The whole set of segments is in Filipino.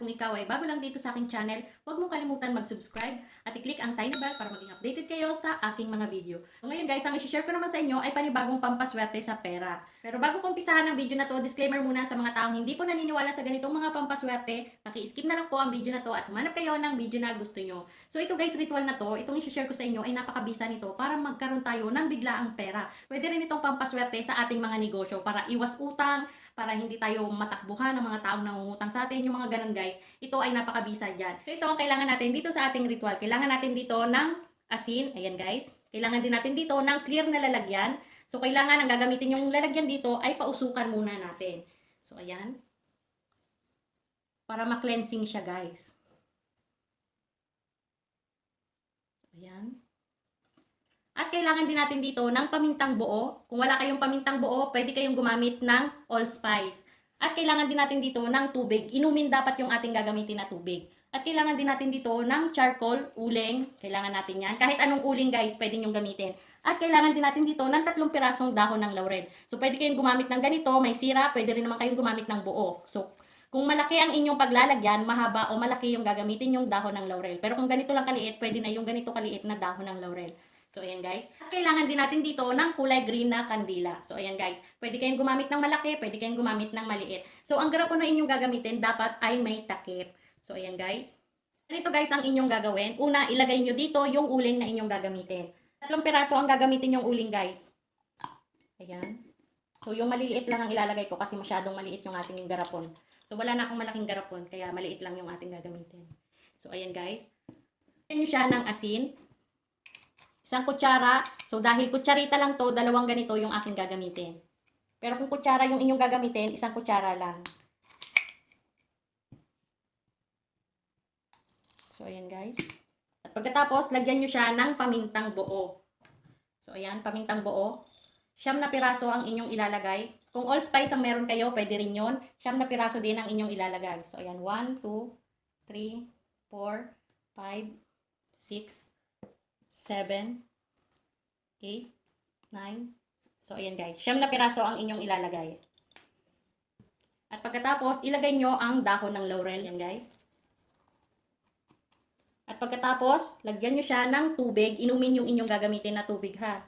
kung ikaw ay bago lang dito sa aking channel, huwag mong kalimutan mag-subscribe at i-click ang tiny bell para maging updated kayo sa aking mga video. So ngayon guys, ang isi-share ko naman sa inyo ay panibagong pampaswerte sa pera. Pero bago kong umpisahan ang video na to, disclaimer muna sa mga taong hindi po naniniwala sa ganitong mga pampaswerte, paki-skip na lang po ang video na to at humanap kayo ng video na gusto nyo. So ito guys, ritual na to, itong isi-share ko sa inyo ay napakabisa nito para magkaroon tayo ng biglaang pera. Pwede rin itong pampaswerte sa ating mga negosyo para iwas utang, para hindi tayo matakbuhan ng mga taong nangungutang sa atin, yung mga ganun guys. Ito ay napakabisa dyan. So ito ang kailangan natin dito sa ating ritual. Kailangan natin dito ng asin, ayan guys. Kailangan din natin dito ng clear na lalagyan. So kailangan ang gagamitin yung lalagyan dito ay pausukan muna natin. So ayan. Para ma-cleansing siya guys. Ayan. At kailangan din natin dito ng pamintang buo. Kung wala kayong pamintang buo, pwede kayong gumamit ng allspice. At kailangan din natin dito ng tubig. Inumin dapat yung ating gagamitin na tubig. At kailangan din natin dito ng charcoal, uling. Kailangan natin yan. Kahit anong uling guys, pwede nyo gamitin. At kailangan din natin dito ng tatlong pirasong dahon ng laurel. So pwede kayong gumamit ng ganito, may sira. Pwede rin naman kayong gumamit ng buo. So kung malaki ang inyong paglalagyan, mahaba o malaki yung gagamitin yung dahon ng laurel. Pero kung ganito lang kaliit, pwede na yung ganito kaliit na dahon ng laurel. So, ayan guys. At kailangan din natin dito ng kulay green na kandila. So, ayan guys. Pwede kayong gumamit ng malaki, pwede kayong gumamit ng maliit. So, ang garapon na inyong gagamitin dapat ay may takip. So, ayan guys. Ganito guys ang inyong gagawin. Una, ilagay nyo dito yung uling na inyong gagamitin. Tatlong piraso ang gagamitin yung uling guys. Ayan. So, yung maliliit lang ang ilalagay ko kasi masyadong maliit yung ating garapon. So, wala na akong malaking garapon, kaya maliit lang yung ating gagamitin. So, ayan guys. Lagyan nyo siya ng asin. Isang kutsara. So, dahil kutsarita lang to, dalawang ganito yung aking gagamitin. Pero kung kutsara yung inyong gagamitin, isang kutsara lang. So, ayan guys. At pagkatapos, lagyan nyo siya ng pamintang buo. So, ayan, pamintang buo. Siyam na piraso ang inyong ilalagay. Kung allspice ang meron kayo, pwede rin yun. Siyam na piraso din ang inyong ilalagay. So, ayan, 1, 2, 3, 4, 5, 6, 7, 8, 9. So, ayan guys. Siyam na piraso ang inyong ilalagay. At pagkatapos, ilagay nyo ang dahon ng laurel. Yan guys. At pagkatapos, lagyan nyo siya ng tubig. Inumin yung inyong gagamitin na tubig ha.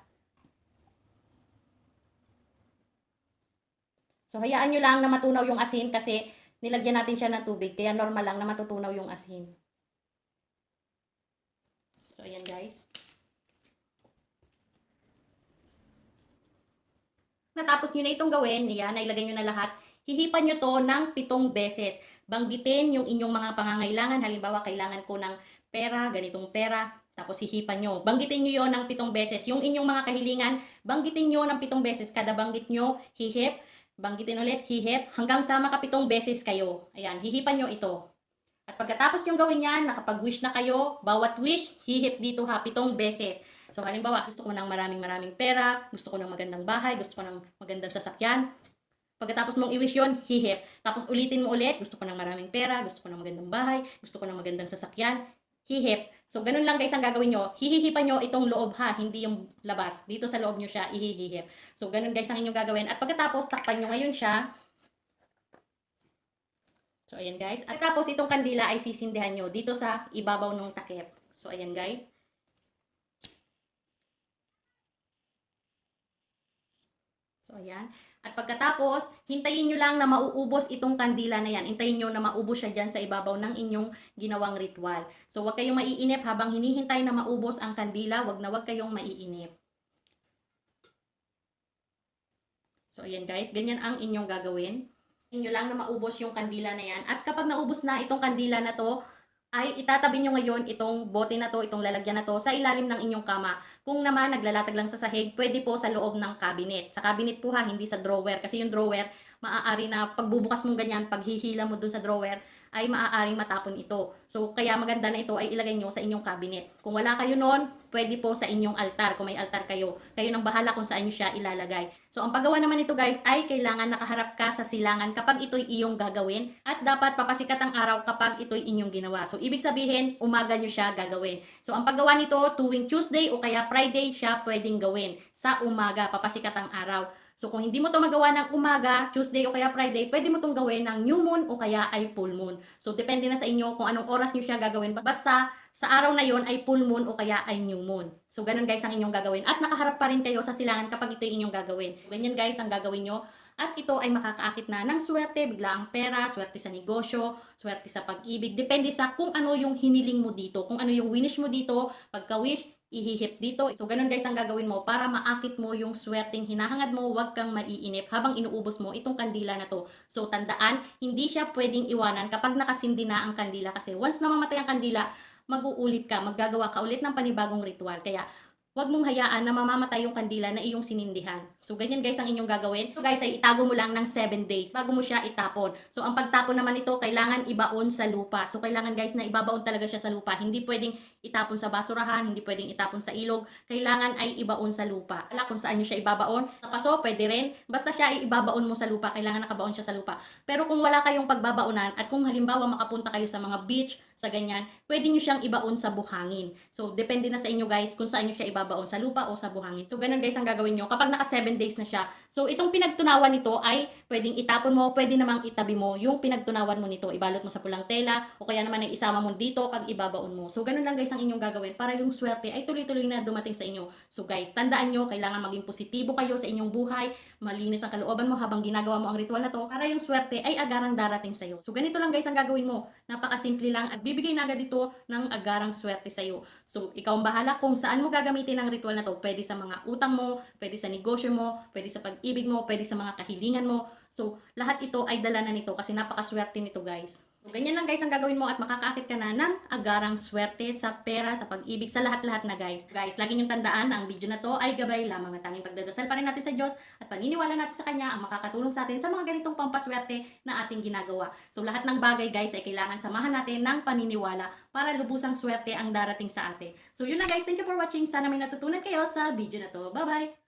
So, hayaan nyo lang na matunaw yung asin kasi nilagyan natin siya ng tubig. Kaya normal lang na matutunaw yung asin. So, ayan guys. Natapos nyo na itong gawin, yan, nailagay nyo na lahat. Hihipan nyo to ng pitong beses. Banggitin yung inyong mga pangangailangan. Halimbawa, kailangan ko ng pera, ganitong pera. Tapos hihipan nyo. Banggitin nyo yon ng pitong beses. Yung inyong mga kahilingan, banggitin nyo ng pitong beses. Kada banggit nyo, hihip. Banggitin ulit, hihip. Hanggang sa makapitong beses kayo. Ayan, hihipan nyo ito. At pagkatapos yung gawin yan, nakapag-wish na kayo, bawat wish, hihip dito ha, pitong beses. So halimbawa, gusto ko ng maraming maraming pera, gusto ko ng magandang bahay, gusto ko ng magandang sasakyan. Pagkatapos mong i-wish yun, hihip. Tapos ulitin mo ulit, gusto ko ng maraming pera, gusto ko ng magandang bahay, gusto ko ng magandang sasakyan, hihip. So ganun lang guys ang gagawin nyo. Hihihipan nyo itong loob ha, hindi yung labas. Dito sa loob nyo siya, ihihihip. So ganun guys ang inyong gagawin. At pagkatapos, takpan nyo ngayon siya. So, ayan guys. At tapos, itong kandila ay sisindihan nyo dito sa ibabaw ng takip. So, ayan guys. So, ayan. At pagkatapos, hintayin nyo lang na mauubos itong kandila na yan. Hintayin nyo na maubos siya dyan sa ibabaw ng inyong ginawang ritual. So, huwag kayong maiinip habang hinihintay na maubos ang kandila. Huwag na huwag kayong maiinip. So, ayan guys. Ganyan ang inyong gagawin inyo lang na maubos yung kandila na yan. At kapag naubos na itong kandila na to, ay itatabi nyo ngayon itong bote na to, itong lalagyan na to, sa ilalim ng inyong kama. Kung naman naglalatag lang sa sahig, pwede po sa loob ng cabinet. Sa cabinet po ha, hindi sa drawer. Kasi yung drawer, maaari na pagbubukas mong ganyan, paghihila mo dun sa drawer, ay maaaring matapon ito. So, kaya maganda na ito ay ilagay nyo sa inyong cabinet. Kung wala kayo noon, pwede po sa inyong altar. Kung may altar kayo, kayo nang bahala kung saan nyo siya ilalagay. So, ang paggawa naman ito guys ay kailangan nakaharap ka sa silangan kapag ito'y iyong gagawin at dapat papasikat ang araw kapag ito'y inyong ginawa. So, ibig sabihin, umaga nyo siya gagawin. So, ang paggawa nito tuwing Tuesday o kaya Friday siya pwedeng gawin sa umaga, papasikat ang araw. So kung hindi mo to magawa ng umaga, Tuesday o kaya Friday, pwede mo tong gawin ng new moon o kaya ay full moon. So depende na sa inyo kung anong oras nyo siya gagawin. Basta sa araw na yon ay full moon o kaya ay new moon. So ganun guys ang inyong gagawin. At nakaharap pa rin kayo sa silangan kapag ito yung inyong gagawin. Ganyan guys ang gagawin nyo. At ito ay makakaakit na ng swerte, bigla ang pera, swerte sa negosyo, swerte sa pag-ibig. Depende sa kung ano yung hiniling mo dito. Kung ano yung winish mo dito, pagka-wish, ihihip dito. So, ganun guys ang gagawin mo para maakit mo yung swerteng hinahangad mo, huwag kang maiinip habang inuubos mo itong kandila na to. So, tandaan, hindi siya pwedeng iwanan kapag nakasindi na ang kandila kasi once na mamatay ang kandila, mag-uulit ka, maggagawa ka ulit ng panibagong ritual. Kaya, Huwag mong hayaan na mamamatay yung kandila na iyong sinindihan. So, ganyan guys ang inyong gagawin. So, guys, ay itago mo lang ng 7 days bago mo siya itapon. So, ang pagtapon naman ito, kailangan ibaon sa lupa. So, kailangan guys na ibabaon talaga siya sa lupa. Hindi pwedeng itapon sa basurahan, hindi pwedeng itapon sa ilog. Kailangan ay ibaon sa lupa. Wala kung saan nyo siya ibabaon. Sa paso, pwede rin. Basta siya ay ibabaon mo sa lupa. Kailangan nakabaon siya sa lupa. Pero kung wala kayong pagbabaunan at kung halimbawa makapunta kayo sa mga beach, sa ganyan, pwede nyo siyang ibaon sa buhangin. So, depende na sa inyo guys kung saan nyo siya ibabaon, sa lupa o sa buhangin. So, ganun guys ang gagawin nyo kapag naka 7 days na siya. So, itong pinagtunawan nito ay pwedeng itapon mo, pwede namang itabi mo yung pinagtunawan mo nito. Ibalot mo sa pulang tela o kaya naman ay isama mo dito pag ibabaon mo. So, ganun lang guys ang inyong gagawin para yung swerte ay tuloy-tuloy na dumating sa inyo. So, guys, tandaan nyo, kailangan maging positibo kayo sa inyong buhay, malinis ang kalooban mo habang ginagawa mo ang ritual na to para yung swerte ay agarang darating sa iyo. So, ganito lang guys ang gagawin mo. Napakasimple lang at bibigay na agad ito ng agarang swerte sa iyo. So, ikaw ang bahala kung saan mo gagamitin ang ritual na to. Pwede sa mga utang mo, pwede sa negosyo mo, pwede sa pag-ibig mo, pwede sa mga kahilingan mo. So, lahat ito ay dala na nito kasi napakaswerte nito guys. So, ganyan lang guys ang gagawin mo at makakaakit ka na ng agarang swerte sa pera, sa pag-ibig, sa lahat-lahat na guys. Guys, lagi niyong tandaan na ang video na to ay gabay lamang at tanging pagdadasal pa rin natin sa Diyos at paniniwala natin sa Kanya ang makakatulong sa atin sa mga ganitong pampaswerte na ating ginagawa. So lahat ng bagay guys ay kailangan samahan natin ng paniniwala para lubusang swerte ang darating sa atin. So yun na guys, thank you for watching. Sana may natutunan kayo sa video na to. Bye-bye!